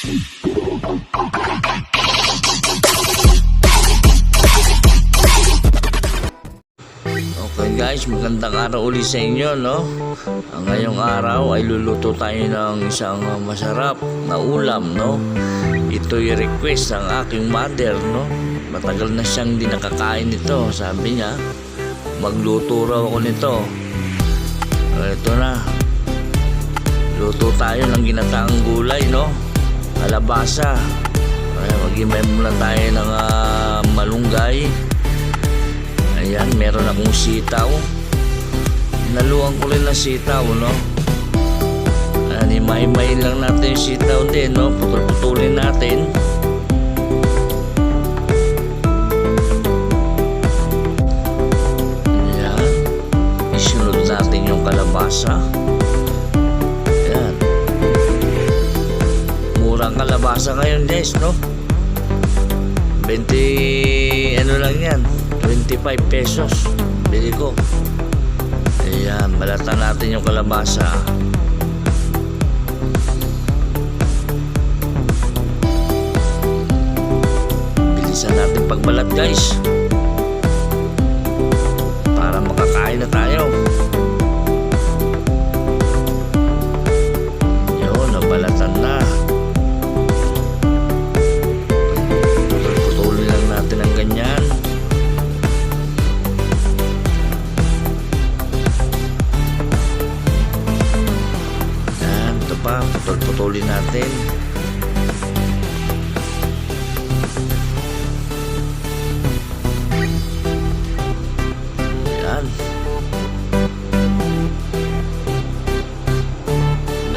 Okay guys, magandang araw uli sa inyo, no? Ngayong araw ay luluto tayo ng isang masarap na ulam, no? Ito'y request ng aking mother, no? Matagal na siyang di nakakain nito. Sabi niya, magluto raw ako nito. Ito na. Luto tayo ng ginataang gulay, no? Kalabasa. Ay, mag-imay muna tayo ng ah, malunggay. Ayan, meron akong sitaw. Naluan ko rin ng sitaw, no? Ayan, imay-may lang natin yung sitaw din, no? Putol-putulin natin. Ayan. Isunod natin yung kalabasa. Kalabasa ngayon, guys, no? 20 ano lang yan? 25 pesos. Bili ko. Ayan balatan natin yung kalabasa. Bilisan natin pagbalat guys. Para makakain na tayo putol-putulin natin. Yan.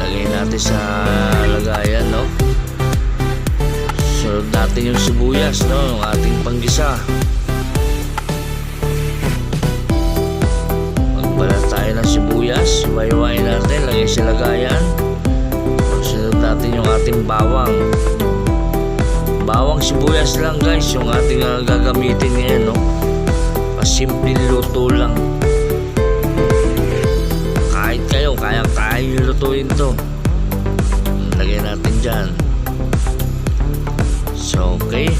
Lagay natin sa lagayan, no? Sunod natin yung sibuyas, no? Yung ating panggisa. Magbalat tayo ng sibuyas. Iwayway natin. Lagay sa lagayan. Natin yung ating bawang. Bawang sibuyas lang guys. Yung ating ah, gagamitin ngayon, no? Pasimpleng luto lang. Kahit kayo, kaya-kaya yung lutuin to. Lagay natin dyan. So, okay.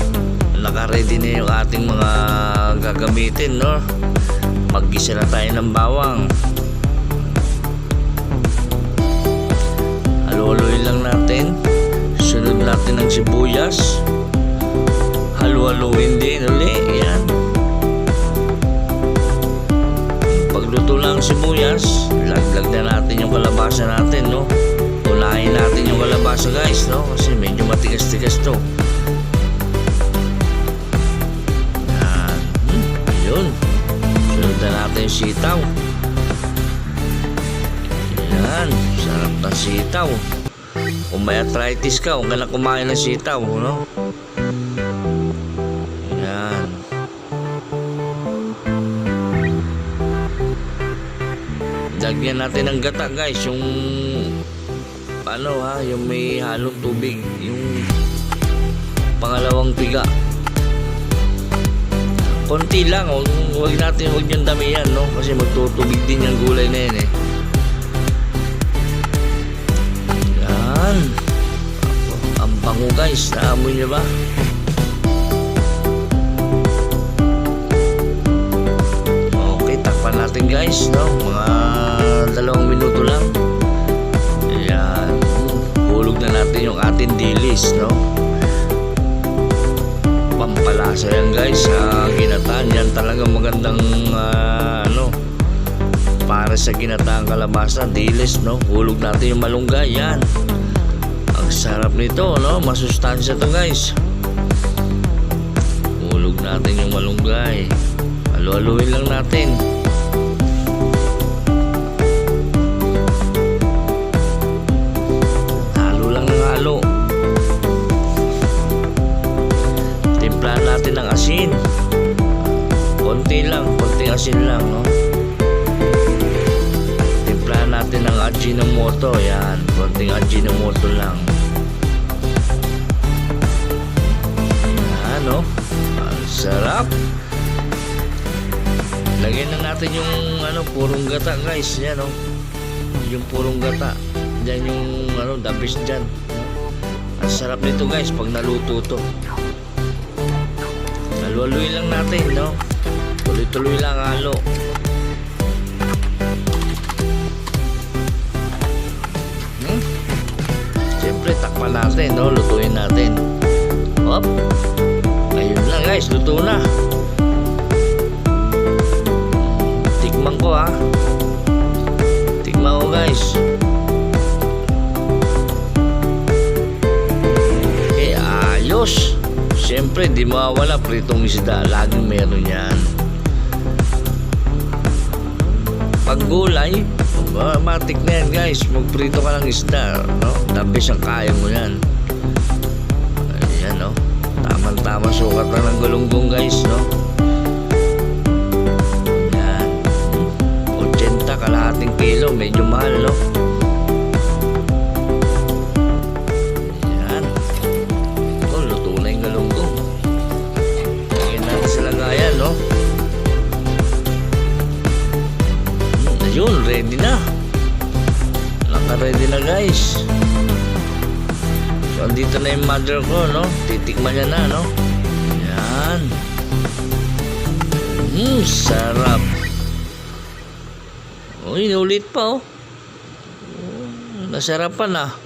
Naka-ready na yung ating mga gagamitin, no? Maggisa na tayo ng bawang. Sibuyas, laglag na natin yung kalabasa natin, no? Unahin natin yung kalabasa, guys, no? Kasi medyo matigas-tigas to. Yan. Yun. Sunod na natin yung sitaw. Yan. Sarap ng sitaw. Kung may arthritis ka, huwag ka na kumain ng sitaw, no? Lagyan natin ng gata, guys. Yung ano ha, yung may halong tubig. Yung pangalawang piga. Konti lang, huwag, huwag natin, huwag niyong damihan, no? Kasi magtutubig din yung gulay na yan, eh. Yan. Ang bango, guys. Naamoy niyo ba? Okay, takpan natin, guys, no? Mga dalawang minuto lang. Yan. Hulog na natin yung ating dilis, no? pampalasa yan guys sa ginataan yan. Talaga magandang ah, ano para sa ginataang kalabasa dilis no? Hulog natin yung malunggay yan. Ang sarap nito no? Masustansya to guys. Hulog natin yung malunggay. Halu-haluin lang natin asin. Konti lang, konting asin lang, no? Timplahan natin ng Ajinomoto, yan. Konting Ajinomoto lang. Yan, no? Ang sarap. Lagyan na natin yung ano, purong gata, guys. Yan, no? Yung purong gata. Diyan yung ano, dabis dyan. no? Ang Sarap nito guys pag naluto to. Haluhaluin lang natin, no? Tuloy-tuloy lang halo. Hmm? Siyempre, takpan natin, no? Lutuin natin. Hop. Ayun lang guys, luto na. Tikman ko ha. Siyempre, di mawawala pritong isda. Laging meron yan. Pag gulay, ma- matik na yan guys. Magprito ka ng isda. No? Labis ang kaya mo yan. Ayan, no? Tamang-tama sukat na ng galunggong guys, no? Guys. So, andito na yung mother ko, no? Titikman niya na, no? Yan. Hmm, sarap. Uy, ulit pa, oh. Oh, Nasarapan, ah.